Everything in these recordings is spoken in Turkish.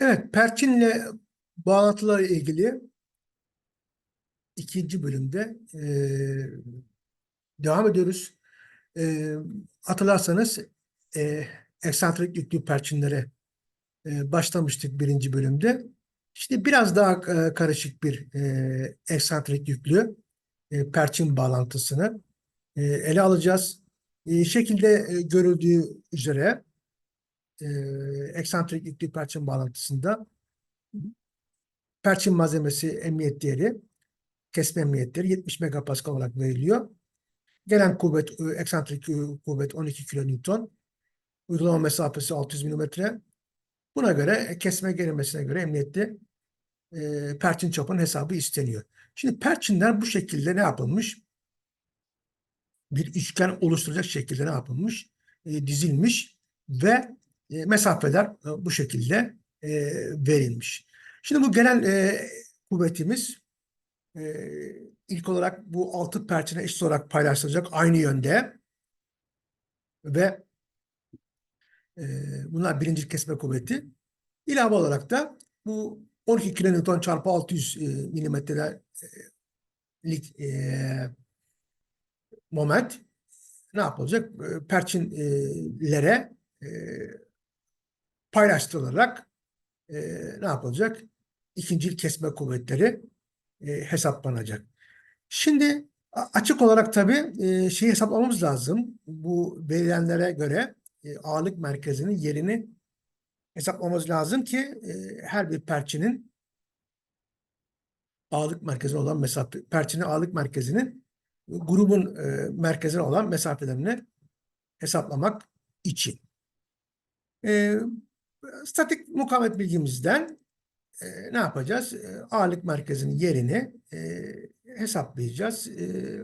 Evet, Perçin'le bağlantılarla ilgili ikinci bölümde eee, devam ediyoruz. Eee, hatırlarsanız eee eksantrik yüklü perçinlere eee, başlamıştık birinci bölümde. Şimdi biraz daha eee, karışık bir eee eksantrik yüklü eee, perçin bağlantısını eee, ele alacağız. Eee, şekilde eee, görüldüğü üzere eee eksantrik perçin bağlantısında perçin malzemesi emniyet değeri, kesme emniyetleri 70 megapascal olarak veriliyor. Gelen kuvvet, e, eksantrik e, kuvvet 12 kilonewton. Uygulama mesafesi 600 milimetre. Buna göre e, kesme gerilmesine göre emniyetli e, perçin çapının hesabı isteniyor. Şimdi perçinler bu şekilde ne yapılmış? Bir üçgen oluşturacak şekilde ne yapılmış? E, dizilmiş ve e, mesafeler e, bu şekilde e, verilmiş. Şimdi bu gelen e, kuvvetimiz ilk olarak bu altı perçine eşit olarak paylaşılacak aynı yönde ve bunlar birinci kesme kuvveti. İlave olarak da bu 12 kilonewton çarpı 600 e, milimetrelik moment ne yapılacak? Perçinlere paylaştırılarak e, ne yapılacak? İkincil kesme kuvvetleri e, hesaplanacak. Şimdi açık olarak tabii e, şeyi hesaplamamız lazım. Bu verilenlere göre e, ağırlık merkezinin yerini hesaplamamız lazım ki e, her bir perçinin ağırlık merkezi olan mesafe, perçinin ağırlık merkezinin grubun e, merkezine olan mesafelerini hesaplamak için. E, statik mukavemet bilgimizden e, ne yapacağız? E, ağırlık merkezinin yerini e, hesaplayacağız. E,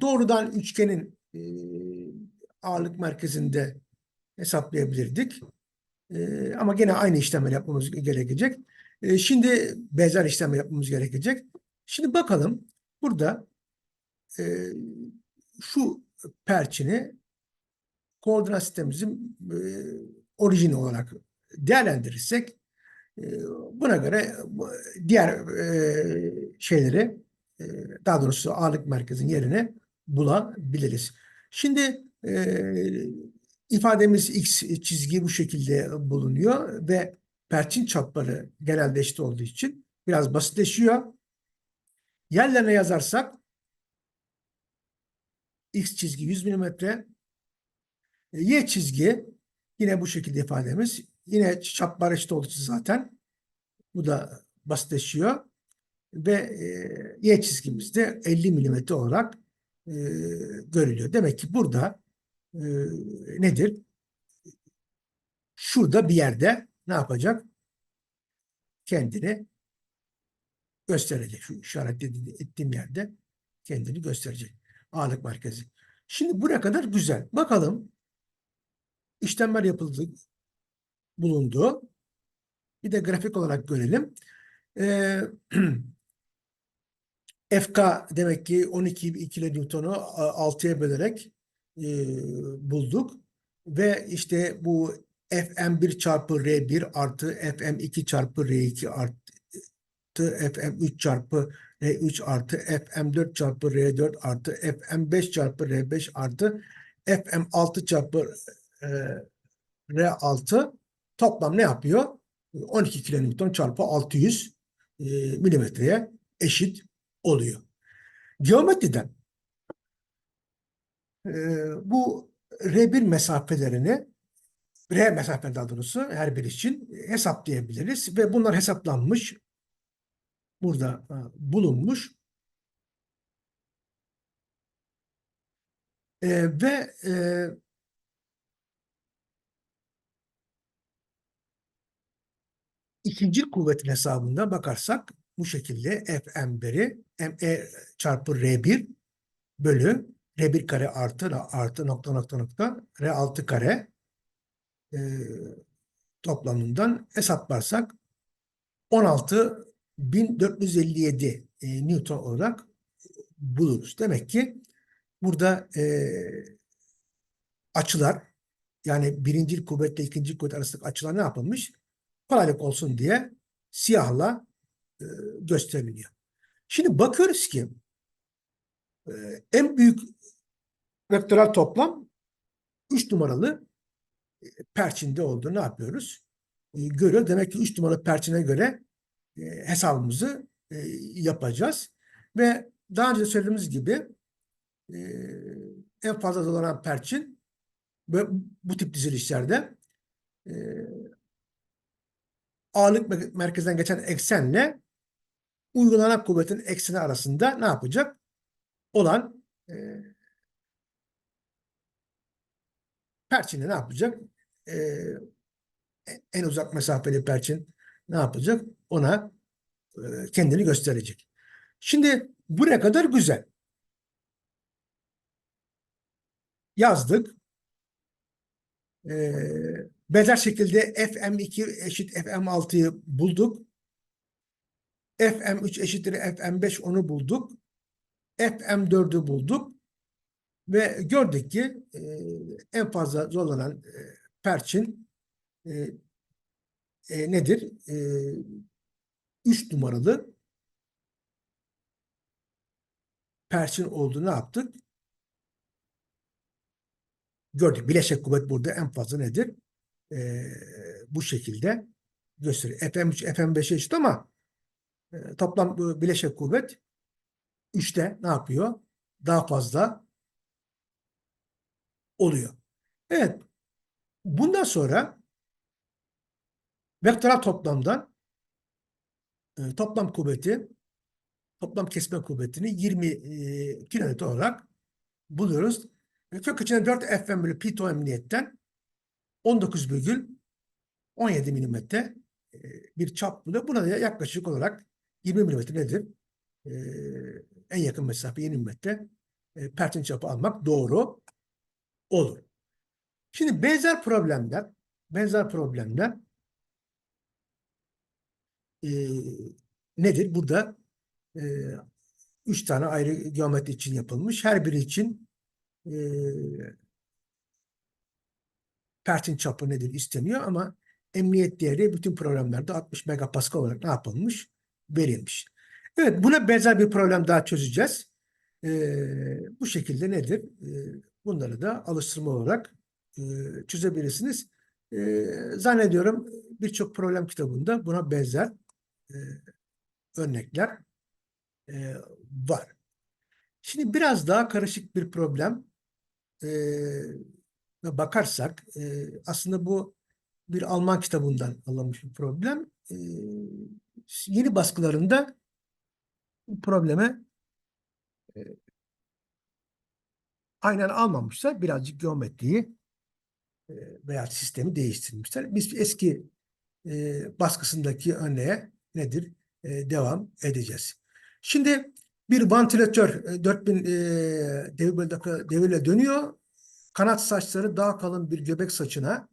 doğrudan üçgenin e, ağırlık merkezinde hesaplayabilirdik. E, ama gene aynı işlemleri yapmamız gerekecek. E, şimdi benzer işlemler yapmamız gerekecek. Şimdi bakalım burada e, şu perçini koordinat sistemimizin e, orijini olarak değerlendirirsek e, buna göre diğer e, şeyleri e, daha doğrusu ağırlık merkezin yerini bulabiliriz. Şimdi ifademiz x çizgi bu şekilde bulunuyor ve perçin çapları genelde eşit olduğu için biraz basitleşiyor. Yerlerine yazarsak x çizgi 100 milimetre, e, y çizgi yine bu şekilde ifademiz. Yine çaplar eşit olduğu için zaten bu da basitleşiyor. Ve e, y çizgimiz de 50 milimetre olarak e, görülüyor. Demek ki burada e, nedir? Şurada bir yerde ne yapacak? Kendini gösterecek. Şu işaret ettiğim yerde kendini gösterecek. Ağırlık merkezi. Şimdi buraya kadar güzel. Bakalım işlemler yapıldı, bulundu. Bir de grafik olarak görelim. Ee, FK demek ki 12 kilonewton'u 6'ya bölerek e, bulduk. Ve işte bu FM1 çarpı R1 artı FM2 çarpı R2 artı FM3 çarpı R3 artı FM4 çarpı R4 artı FM5 çarpı R5 artı FM6 çarpı e, R6 toplam ne yapıyor? 12 kilonewton çarpı 600 e, milimetreye eşit oluyor. Geometriden e, bu R1 mesafelerini R mesafe daha doğrusu her bir için hesaplayabiliriz ve bunlar hesaplanmış burada e, bulunmuş E, ve e, ikinci kuvvetin hesabında bakarsak bu şekilde Fm1'i Me çarpı R1 bölü R1 kare artı artı nokta nokta nokta R6 kare e, toplamından hesaplarsak 16.457 e, Newton olarak buluruz. Demek ki burada e, açılar yani birinci kuvvetle ikinci kuvvet arasındaki açılar ne yapılmış? Kolaylık olsun diye siyahla e, gösteriliyor. Şimdi bakıyoruz ki e, en büyük vektörel toplam 3 numaralı e, perçinde olduğunu ne yapıyoruz? E, görüyor. Demek ki 3 numaralı perçine göre e, hesabımızı e, yapacağız. Ve daha önce söylediğimiz gibi e, en fazla dolanan perçin ve bu tip dizilişlerde e, ağırlık me- merkezinden geçen eksenle uygulanan kuvvetin ekseni arasında ne yapacak? Olan e, perçini ne yapacak? E, en uzak mesafeli perçin ne yapacak? Ona e, kendini gösterecek. Şimdi buraya kadar güzel. Yazdık. Ee, benzer şekilde FM2 eşit FM6'yı bulduk. FM3 eşittir FM5 onu bulduk. FM4'ü bulduk. Ve gördük ki e, en fazla zorlanan e, perçin e, e, nedir? E, 3 numaralı perçin olduğunu yaptık? Gördük. Bileşik kuvvet burada en fazla nedir? Ee, bu şekilde gösteriyor. FM3, FM5'e eşit ama e, toplam bu bileşik kuvvet 3'te ne yapıyor? Daha fazla oluyor. Evet. Bundan sonra vektörel toplamdan e, toplam kuvveti toplam kesme kuvvetini 20 e, kilonewton olarak buluyoruz. Ve kök içine 4 FM bölü pi emniyetten 19,17 milimetre e, bir çap buluyor. Buna da yaklaşık olarak 20 milimetre nedir? E, en yakın mesafe 20 metre e, perçin çapı almak doğru olur. Şimdi benzer problemler benzer problemler nedir? Burada üç tane ayrı geometri için yapılmış. Her biri için e, perçin çapı nedir isteniyor ama emniyet değeri bütün programlarda 60 megapascal olarak ne yapılmış? Verilmiş. Evet buna benzer bir problem daha çözeceğiz. E, bu şekilde nedir? E, bunları da alıştırma olarak e, çözebilirsiniz. E, zannediyorum birçok problem kitabında buna benzer e, örnekler e, var. Şimdi biraz daha karışık bir problem e, bakarsak e, aslında bu bir Alman kitabından alınmış bir problem. E, yeni baskılarında bu probleme e, aynen almamışlar. Birazcık geometriyi e, veya sistemi değiştirmişler. Biz eski baskısındaki örneğe nedir? Devam edeceğiz. Şimdi bir vantilatör e, 4000 e, devir bölü dakika devirle dönüyor. Kanat saçları daha kalın bir göbek saçına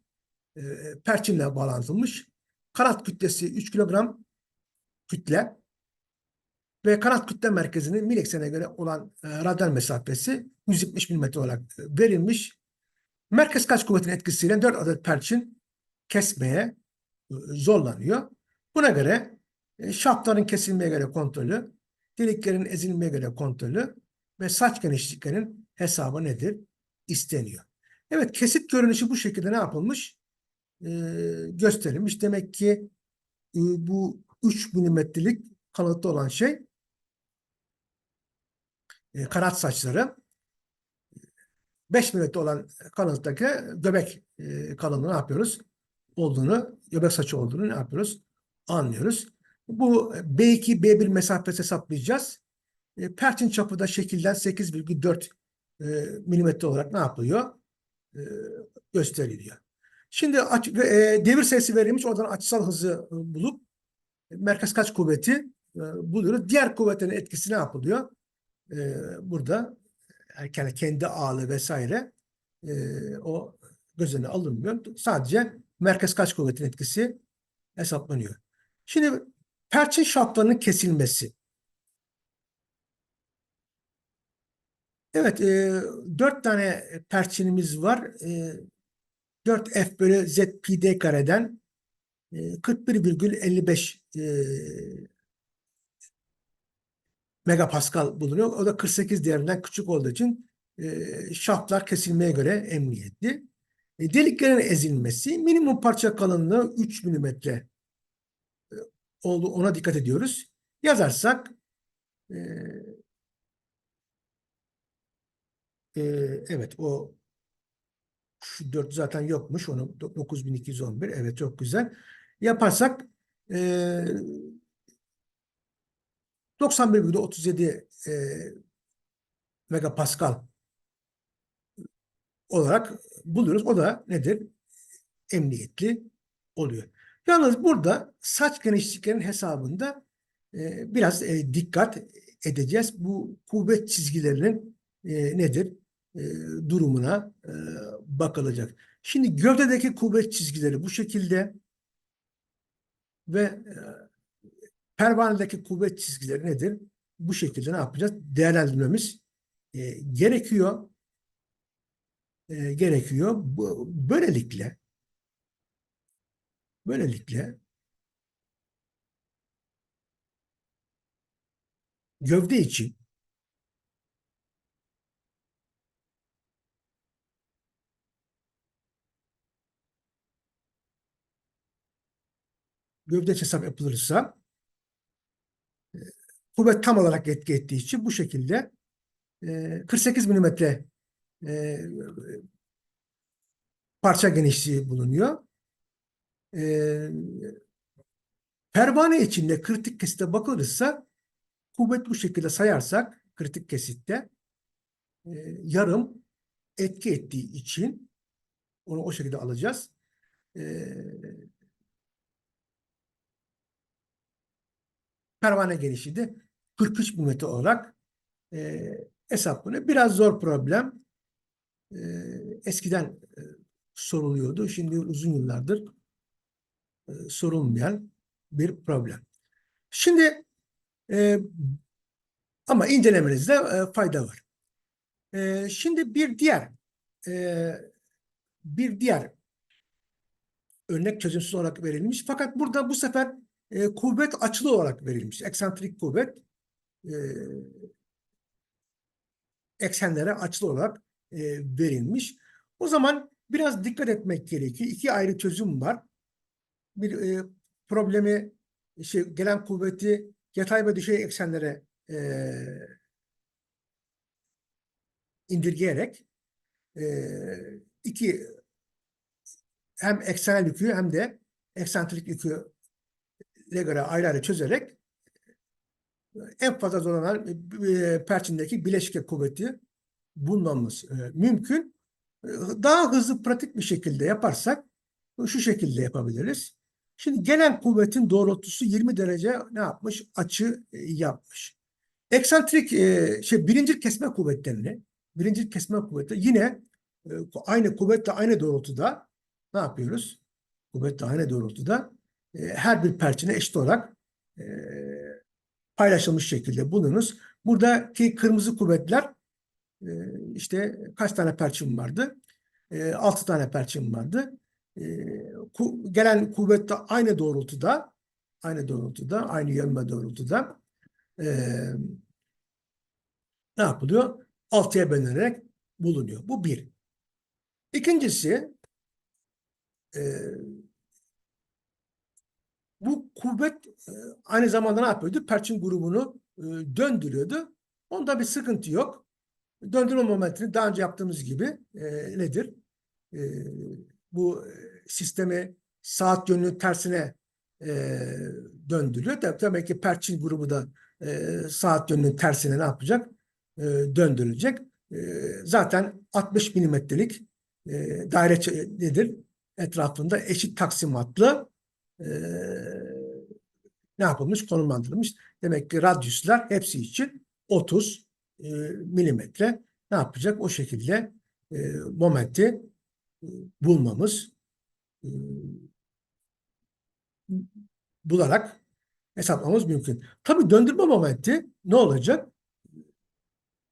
e, perçinle bağlantılmış. Kanat kütlesi 3 kilogram kütle ve kanat kütle merkezinin mil eksenine göre olan e, radyal mesafesi 170 mm olarak e, verilmiş. Merkez kaç kuvvetin etkisiyle 4 adet perçin kesmeye e, zorlanıyor. Buna göre e, şaftların kesilmeye göre kontrolü, deliklerin ezilmeye göre kontrolü ve saç genişliklerinin hesabı nedir? İsteniyor. Evet kesit görünüşü bu şekilde ne yapılmış? Ee, gösterilmiş. Demek ki e, bu 3 milimetrelik kalınlıkta olan şey e, kanat saçları 5 milimetre olan kalınlıktaki göbek e, kalınlığı ne yapıyoruz? Olduğunu, göbek saçı olduğunu ne yapıyoruz? Anlıyoruz. Bu B2, B1 mesafesi hesaplayacağız. E, perçin çapı da şekilden 8,4 e, milimetre olarak ne yapılıyor? E, gösteriliyor. Şimdi aç, e, devir sayısı verilmiş. Oradan açısal hızı e, bulup e, merkez kaç kuvveti e, buluyoruz. Diğer kuvvetlerin etkisi ne yapılıyor? E, burada yani kendi ağırlığı vesaire e, o göz önüne alınmıyor. Sadece merkez kaç kuvvetin etkisi hesaplanıyor. Şimdi perçin şaftlarının kesilmesi. Evet, e, 4 tane perçinimiz var. E, 4F bölü ZPD kareden e, 41,55 e, megapascal bulunuyor. O da 48 değerinden küçük olduğu için e, şaftlar kesilmeye göre emniyetli. E, deliklerin ezilmesi minimum parça kalınlığı 3 milimetre e, oldu. Ona dikkat ediyoruz. Yazarsak e, e, evet o şu 4 zaten yokmuş. Onu 9211. Evet çok güzel. Yaparsak e, 91,37 e, megapascal olarak buluyoruz. O da nedir? Emniyetli oluyor. Yalnız burada saç genişliklerinin hesabında e, biraz e, dikkat edeceğiz. Bu kuvvet çizgilerinin e, nedir? E, durumuna e, bakılacak. Şimdi gövdedeki kuvvet çizgileri bu şekilde ve e, pervanedeki kuvvet çizgileri nedir? Bu şekilde ne yapacağız? Değerlendirmemiz e, gerekiyor. Gerekiyor. Böylelikle böylelikle gövde için gövde için hesap yapılırsa e, kuvvet tam olarak etki ettiği için bu şekilde e, 48 milimetre e, parça genişliği bulunuyor. E, pervane içinde kritik kesitte bakılırsa kuvvet bu şekilde sayarsak kritik kesitte e, yarım etki ettiği için onu o şekilde alacağız. E, pervane de 43 mm olarak e, hesaplanıyor. Biraz zor problem. E, eskiden e, soruluyordu. Şimdi uzun yıllardır e, sorulmayan bir problem. Şimdi e, ama incelemenizde e, fayda var. E, şimdi bir diğer e, bir diğer örnek çözümsüz olarak verilmiş. Fakat burada bu sefer e, kuvvet açılı olarak verilmiş. Eksantrik kuvvet e, eksenlere açılı olarak e, verilmiş. O zaman biraz dikkat etmek gerekiyor. İki ayrı çözüm var. Bir e, problemi işte gelen kuvveti yatay ve düşey eksenlere e, indirgeyerek e, iki hem eksenel yükü hem de eksantrik yükü göre ayrı ayrı çözerek en fazla zorlanan e, perçindeki bileşke kuvveti bulmamız e, mümkün. E, daha hızlı pratik bir şekilde yaparsak şu şekilde yapabiliriz. Şimdi gelen kuvvetin doğrultusu 20 derece ne yapmış? Açı yapmış. Eksantrik şey birinci kesme kuvvetlerini birinci kesme kuvveti yine aynı kuvvetle aynı doğrultuda ne yapıyoruz? Kuvvetle aynı doğrultuda her bir perçine eşit olarak paylaşılmış şekilde bulunuz. Buradaki kırmızı kuvvetler e, işte kaç tane perçin vardı? E, altı tane perçin vardı. E, gelen kuvvet de aynı doğrultuda aynı doğrultuda, aynı yön ve doğrultuda ne yapılıyor? Altıya bölünerek bulunuyor. Bu bir. İkincisi bu kuvvet e, aynı zamanda ne yapıyordu? Perçin grubunu e, döndürüyordu. Onda bir sıkıntı yok. Döndürme momentini daha önce yaptığımız gibi e, nedir? Bu sistemi saat yönünün tersine döndürüyor. Demek ki perçin grubu da saat yönünün tersine ne yapacak? Döndürülecek. Zaten 60 milimetrelik daire nedir? Etrafında eşit taksimatlı ne yapılmış? Konumlandırılmış. Demek ki radyüsler hepsi için 30 e, milimetre ne yapacak? O şekilde e, momenti e, bulmamız e, bularak hesaplamamız mümkün. Tabii döndürme momenti ne olacak?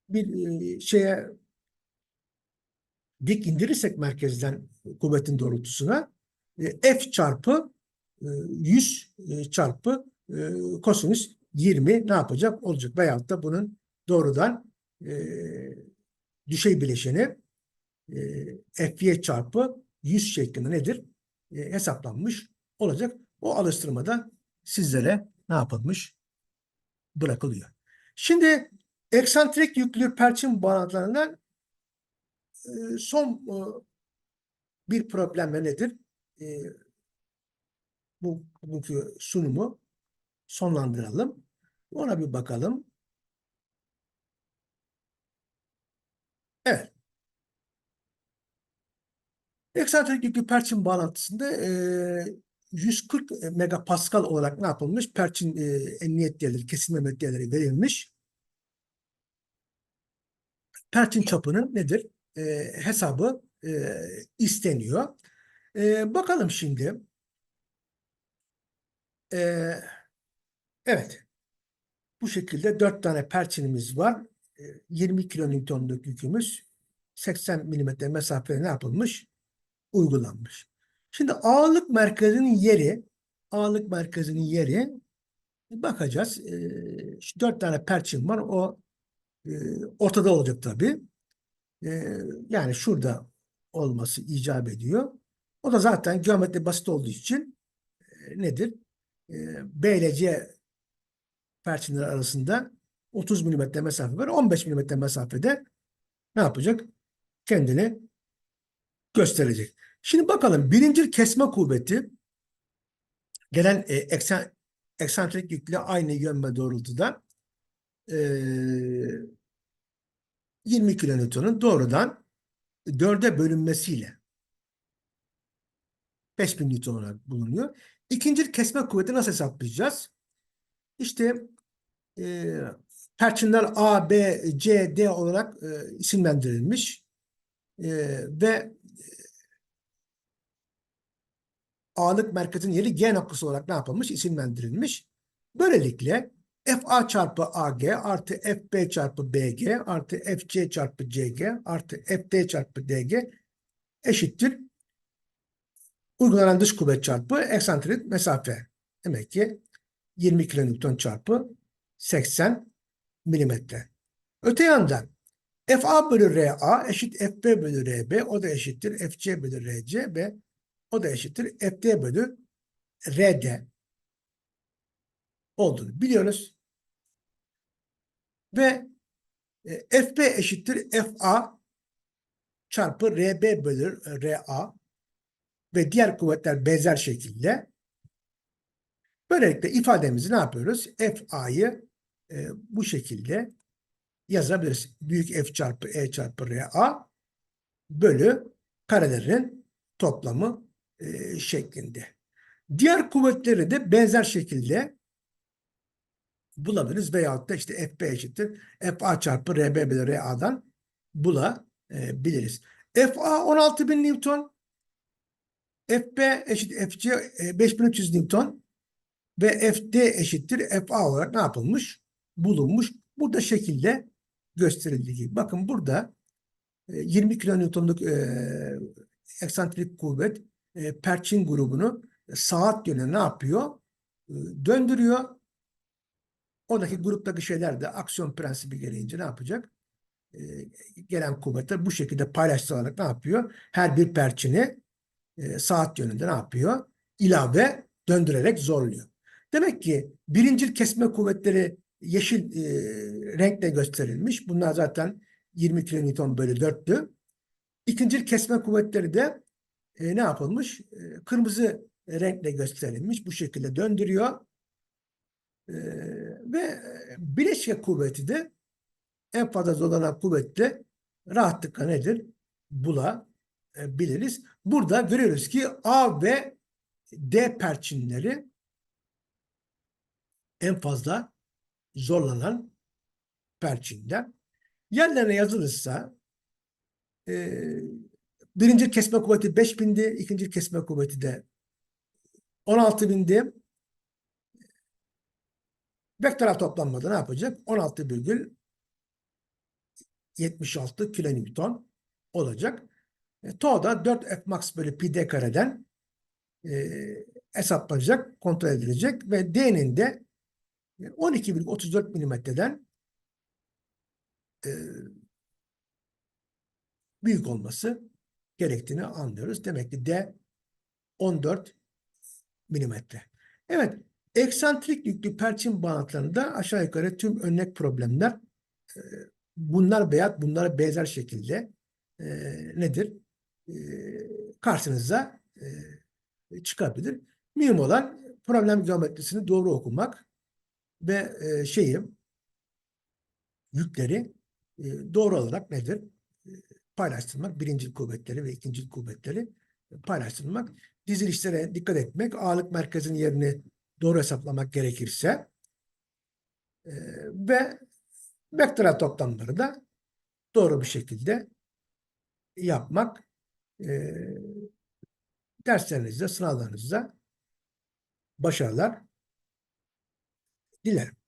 Bir e, şeye dik indirirsek merkezden kuvvetin doğrultusuna e, F çarpı e, 100 e, çarpı e, kosinüs 20 ne yapacak? Olacak. Veyahut da bunun doğrudan e, düşey bileşeni e, FY çarpı 100 şeklinde nedir? E, hesaplanmış olacak. O alıştırmada sizlere ne yapılmış? Bırakılıyor. Şimdi eksantrik yüklü perçin bağlantılarından e, son e, bir problemle nedir? Bu bugünkü sunumu sonlandıralım. Ona bir bakalım. Evet. Eksantrik yüklü perçin bağlantısında e, 140 megapascal olarak ne yapılmış? Perçin e, emniyet değerleri, kesilmeme değerleri verilmiş. Perçin çapının nedir? E, hesabı e, isteniyor. E, bakalım şimdi. E, evet. Bu şekilde 4 tane perçinimiz var. E, 20 kilonewtonluk yükümüz 80 milimetre mesafede ne yapılmış? Uygulanmış. Şimdi ağırlık merkezinin yeri, ağırlık merkezinin yeri bakacağız. E, dört tane perçin var. O e, ortada olacak tabii. E, yani şurada olması icap ediyor. O da zaten geometri basit olduğu için e, nedir? E, B ile C perçinler arasında 30 milimetre mesafe var. 15 milimetre mesafede ne yapacak? Kendini gösterecek. Şimdi bakalım birincil kesme kuvveti gelen e, eksen, eksantrik yükle aynı yön ve doğrultuda e, 20 kilonewtonun doğrudan 4'e bölünmesiyle 5000 Newton olarak bulunuyor. İkincil kesme kuvveti nasıl hesaplayacağız? İşte e, perçinler A, B, C, D olarak e, isimlendirilmiş e, ve ağırlık merkezinin yeri G noktası olarak ne yapılmış? İsimlendirilmiş. Böylelikle FA çarpı AG artı FB çarpı BG artı FC çarpı CG artı FD çarpı DG eşittir. Uygulanan dış kuvvet çarpı eksantrik mesafe. Demek ki 20 kilonewton çarpı 80 milimetre. Öte yandan FA bölü RA eşit FB bölü RB o da eşittir FC bölü RC ve o da eşittir FD bölü RD olduğunu biliyoruz. Ve e, FB eşittir FA çarpı RB bölü RA ve diğer kuvvetler benzer şekilde böylelikle ifademizi ne yapıyoruz? FA'yı e, bu şekilde yazabiliriz. Büyük F çarpı E çarpı RA bölü karelerin toplamı e, şeklinde. Diğer kuvvetleri de benzer şekilde bulabiliriz veyahut da işte FB eşittir FA çarpı RB bölü RA'dan bulabiliriz. FA 16.000 Newton FB eşit FC 5300 Newton ve FD eşittir FA olarak ne yapılmış? Bulunmuş. Burada şekilde gösterildiği gibi. Bakın burada 20 kilonewtonluk e, eksantrik kuvvet e, perçin grubunu saat yönüne ne yapıyor? E, döndürüyor. Oradaki gruptaki şeyler de aksiyon prensibi gereğince ne yapacak? E, gelen kuvvetler bu şekilde paylaşılarak ne yapıyor? Her bir perçini e, saat yönünde ne yapıyor? İlave döndürerek zorluyor. Demek ki birincil kesme kuvvetleri yeşil e, renkle gösterilmiş. Bunlar zaten 20 kilonewton bölü 4'tü. İkincil kesme kuvvetleri de e, ne yapılmış? E, kırmızı renkle gösterilmiş. Bu şekilde döndürüyor. E, ve bileşke kuvveti de en fazla zorlanan kuvvette rahatlıkla nedir? Bulabiliriz. Burada görüyoruz ki A ve D perçinleri en fazla zorlanan perçinler. Yerlerine yazılırsa e, birinci kesme kuvveti 5000'di, ikinci kesme kuvveti de 16.000'di. Vektörel toplanmada ne yapacak? 16,76 kilonewton olacak. E, Tau da 4 F max bölü pi d kareden e, hesaplanacak, kontrol edilecek ve D'nin de 12,34 milimetreden e, büyük olması gerektiğini anlıyoruz. Demek ki D 14 milimetre. Evet, eksantrik yüklü perçin bağıntılarında aşağı yukarı tüm örnek problemler e, bunlar veya bunlara benzer şekilde e, nedir? E, karşınıza e, çıkabilir. Mühim olan problem geometrisini doğru okumak ve e, şeyi yükleri e, doğru olarak nedir? E, paylaştırmak, birincil kuvvetleri ve ikincil kuvvetleri paylaştırmak, dizilişlere dikkat etmek, ağırlık merkezinin yerini doğru hesaplamak gerekirse ve vektörel toplamları da doğru bir şekilde yapmak e, derslerinizde, sınavlarınızda başarılar dilerim.